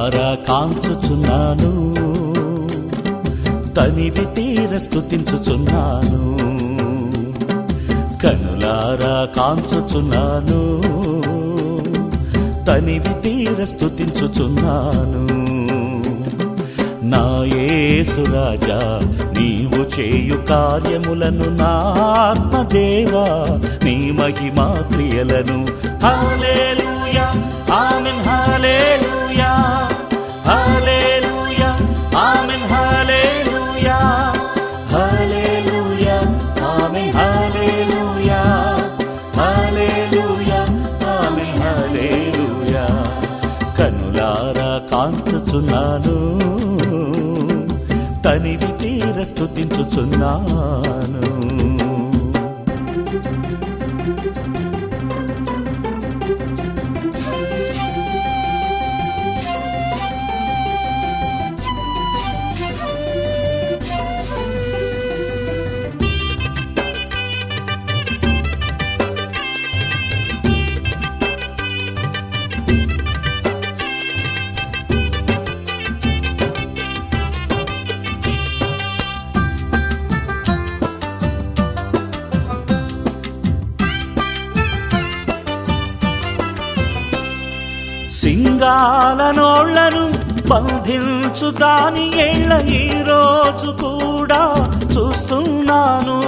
కనులారా కాంచుచున్నాను. తనివి తీర స్థుతించుచున్నాను కనులారా కాంచుచున్నాను. తనివి తీర స్థుతించుచున్నాను నా యేసురాజా నీవు చేయు కార్యములను నా ఆత్మదేవా నీ మహిమా క్రియలను. Hallelujah amen hallelujah hallelujah amen hallelujah hallelujah amen hallelujah hallelujah amen hallelujah కనులారా కాంచుచున్నాను తనివి తీర స్థుతించుచున్నాను సింగాల నోళ్ళను బంధించు దాని ఏళ్ళ ఈరోజు కూడా చూస్తున్నాను.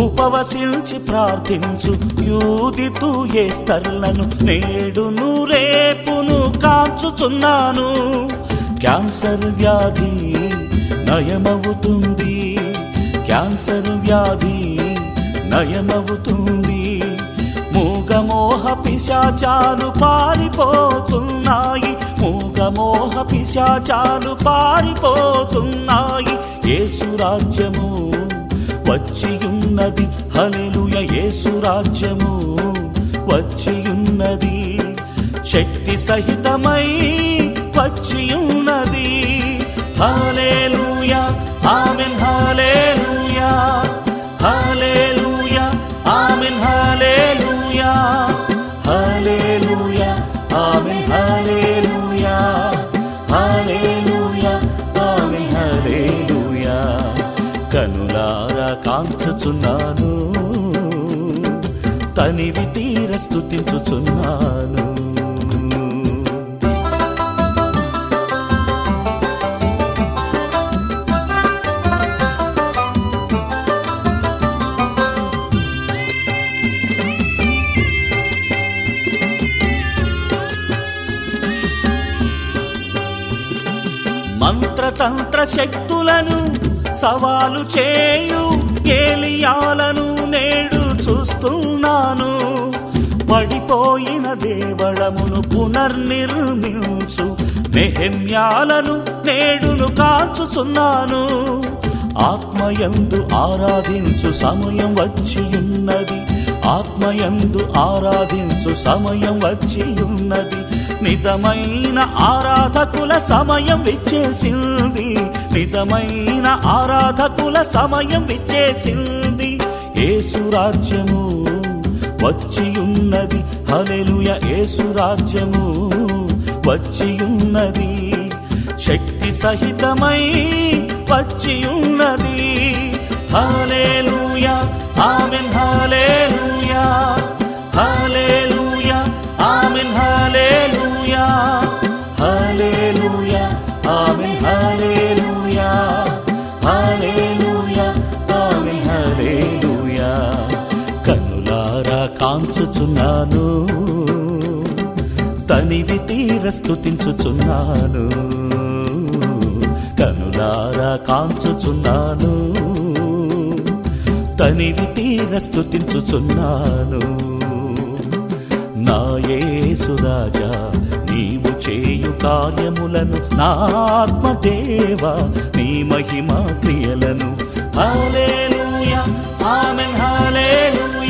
ఉపవసించి ప్రార్థించు యూదితూ ఏ స్తర్లను నేడును రేపును కాంచుచున్నాను. క్యాన్సర్ వ్యాధి నయమవుతుంది. క్యాన్సర్ వ్యాధి నయమవుతుంది. మూగమోహ పిశాచాలు పారిపోతున్నాయి. మూగమోహ పిశాచాలు పారిపోతున్నాయి. యేసు రాజ్యము వచ్చియున్నది. హల్లెలూయ యేసు రాజ్యము వచ్చియున్నది. శక్తి సహితమై వచ్చియున్నది. హలేలుయ ఆమెన్ కాంచుచున్నాను. తనివి తీర స్థుతించుచున్నాను మంత్రతంత్ర శక్తులను సవాలు చేయు ఏలియాలను నేడు చూస్తున్నాను. పడిపోయిన దేవళమును పునర్నిర్మించు నెహమ్యాలను నేడును కాచుచున్నాను ఆత్మయందు ఆరాధించు సమయం వచ్చియున్నది ఆత్మయందు ఆరాధించు సమయం వచ్చియున్నది. నిజమైన ఆరాధకుల సమయం విచ్చేసింది. నిజమైన ఆరాధకుల సమయం విచ్చేసింది. యేసు రాజ్యము వచ్చియున్నది. హలెలుయ ఏసురాజ్యము వచ్చియున్నది. శక్తి సహితమై వచ్చియున్నది. Hallelujah amen hallelujah hallelujah amen hallelujah hallelujah amen hallelujah hallelujah amen hallelujah. కన్నులారా కాంచుచున్నాను తనివి తీర స్థుతించుచున్నాను కనులారా కాంచుచున్నాను తనివి తీర స్థుతించుచున్నాను నాయేసురాజా నీవు చేయు కార్యములను నా ఆత్మదేవా నీ మహిమా క్రియలను. Hallelujah amen hallelujah